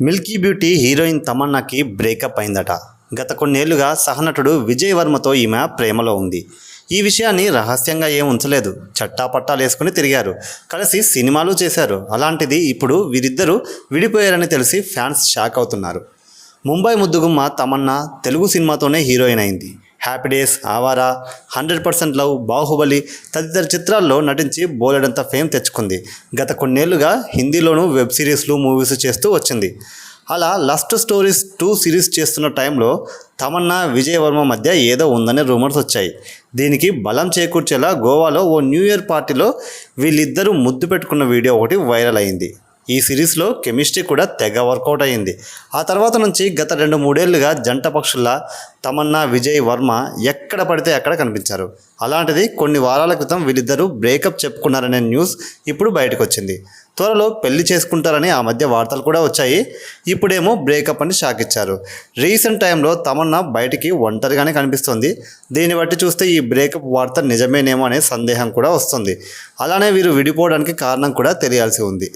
Milky beauty heroine తమన్నాకి breakup అయిందట. గత కొన్నేళ్ళుగా సహనటుడు విజయ్ వర్మతో ఈమె ప్రేమలో ఉంది. ఈ విషయాన్ని రహస్యంగా ఏం ఉంచలేదు. చట్టాపట్టాలు వేసుకుని తిరిగారు. కలిసి సినిమాలు చేశారు. అలాంటిది ఇప్పుడు వీరిద్దరూ విడిపోయారని తెలిసి ఫ్యాన్స్ షాక్ అవుతున్నారు. ముంబై ముద్దుగుమ్మ తమన్నా తెలుగు సినిమాతోనే హీరోయిన్ అయింది. Happy days Awara hundred percent love Baahubali తదితర చిత్రాల్లో నటించి బోలెడంత ఫేమ్ తెచ్చుకుంది. గత కొన్నేళ్ళుగా హిందీలోనూ వెబ్ సిరీస్లు మూవీస్ చేస్తూ వచ్చింది. అలా లస్ట్ స్టోరీస్ టూ సిరీస్ చేస్తున్న టైంలో తమన్నా విజయ్ వర్మ మధ్య ఏదో ఉందనే రూమర్స్ వచ్చాయి. దీనికి బలం చేకూర్చేలా గోవాలో ఓ న్యూ ఇయర్ పార్టీలో వీళ్ళిద్దరూ ముద్దు పెట్టుకున్న వీడియో ఒకటి వైరల్ అయింది. ఈ సిరీస్లో కెమిస్ట్రీ కూడా తెగ వర్కౌట్ అయింది ఆ తర్వాత నుంచి గత రెండు మూడేళ్ళుగా జంట పక్షుల తమన్నా విజయ్ వర్మ ఎక్కడ పడితే అక్కడ కనిపించారు. అలాంటిది కొన్ని వారాల క్రితం వీళ్ళిద్దరూ బ్రేకప్ చెప్పుకున్నారనే న్యూస్ ఇప్పుడు బయటకు వచ్చింది త్వరలో పెళ్ళి చేసుకుంటారని ఆ మధ్య వార్తలు కూడా వచ్చాయి. ఇప్పుడేమో బ్రేకప్ అని షాక్ ఇచ్చారు. రీసెంట్ టైంలో తమన్నా బయటికి ఒంటరిగానే కనిపిస్తుంది. దీన్ని బట్టి చూస్తే ఈ బ్రేకప్ వార్త నిజమేనేమో అనే సందేహం కూడా వస్తుంది. అలానే వీరు విడిపోవడానికి కారణం కూడా తెలియాల్సి ఉంది.